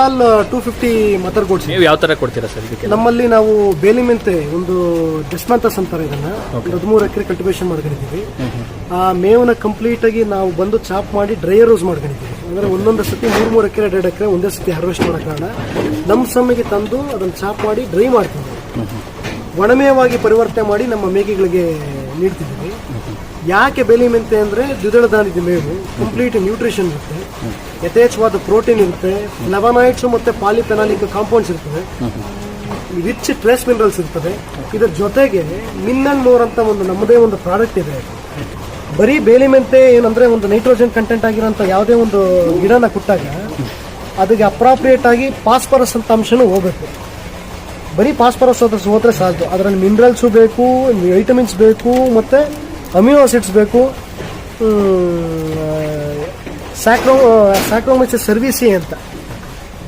All two fifty mother gods ನೀವು ಯಾವ ತರ ಕೊಡ್ತೀರಾ ಸರ್ ಇದಕ್ಕೆ? ನಮ್ಮಲ್ಲಿ ನಾವು ಬೇಲಿ ಮೆಂತೆ ಒಂದು ಡೆಸ್ಮಂತಸ್ ಅಂತಾರೆ ಇದನ್ನ. ಒಂದು ಹದಿಮೂರು ಎಕರೆ ಕಲ್ಟಿವೇಶನ್ ಮಾಡ್ಕೊಂಡಿದ್ದೀವಿ. ಆ ಮೇವನ್ನ ಕಂಪ್ಲೀಟ್ ಆಗಿ ನಾವು ಬಂದು ಚಾಪ್ ಮಾಡಿ ಡ್ರೈಯರ್ ಯೂಸ್ ಮಾಡ್ಕೊಂಡಿದ್ದೀವಿ. ಅಂದ್ರೆ ಒಂದೊಂದು ಸತಿ ಮೂರ್ ಮೂರು ಎಕರೆ ಎರಡು ಎಕರೆ ಒಂದೇ ಸತಿ ಹಾರ್ವೆಸ್ಟ್ ಮಾಡೋ ಕಾರಣ ನಮ್ಮ ಸಮಯಕ್ಕೆ ತಂದು ಅದನ್ನ ಚಾಪ್ ಮಾಡಿ ಡ್ರೈ ಮಾಡ್ತೀವಿ. ಒಣಮೇವಾಗಿ ಪರಿವರ್ತನೆ ಮಾಡಿ ನಮ್ಮ ಮೇಕೆಗಳಿಗೆ ನೀಡ್ತಿದ್ದೀವಿ. ಯಾಕೆ ಬೇಲಿ ಮೆಂತೆ ಅಂದ್ರೆ ದ್ವಿದಳ ಧಾನ್ಯದ ಮೇವು ಕಂಪ್ಲೀಟ್ ನ್ಯೂಟ್ರಿಷನ್ ಇರುತ್ತೆ. ಯಥೇಚ್ಛವಾದ ಪ್ರೋಟೀನ್ ಇರುತ್ತೆ. ಲೆವನೈಟ್ಸ್ ಮತ್ತೆ ಪಾಲಿಪೆನಾಲಿಕ್ ಕಾಂಪೌಂಡ್ಸ್ ಇರ್ತವೆ. ರಿಚ್ ಟ್ರೇಸ್ ಮಿನರಲ್ಸ್ ಇರ್ತದೆ ಇದರ ಜೊತೆಗೆ ಮಿನ್ನಲ್ ಮೋರ್ ಅಂತ ಒಂದು ನಮ್ಮದೇ ಒಂದು ಪ್ರಾಡಕ್ಟ್ ಇದೆ. ಬರೀ ಬೇಲಿ ಮೆಂತೆ ಏನಂದ್ರೆ ಒಂದು ನೈಟ್ರೋಜನ್ ಕಂಟೆಂಟ್ ಆಗಿರೋಂಥ ಯಾವುದೇ ಒಂದು ಗಿಡನ ಕೊಟ್ಟಾಗ, ಅದಕ್ಕೆ ಅಪ್ರಾಪ್ರಿಯೇಟ್ ಆಗಿ ಪಾಸ್ಪರಸ್ ಅಂತ ಅಂಶನೂ ಹೋಗ್ಬೇಕು. ಬರೀ ಫಾಸ್ಫರಸ್ ಹೋದ್ರೆ ಹೋದ್ರೆ ಸಾಲದು ಅದರಲ್ಲಿ ಮಿನರಲ್ಸು ಬೇಕು, ವೈಟಮಿನ್ಸ್ ಬೇಕು, ಮತ್ತು ಅಮಿನೋ ಆಸಿಡ್ಸ್ ಬೇಕು. ಸ್ಯಾಕ್ರೋ ಸ್ಯಾಕ್ರೋಮಿಕ್ಸ್ ಸರ್ವಿಸಿ ಅಂತ.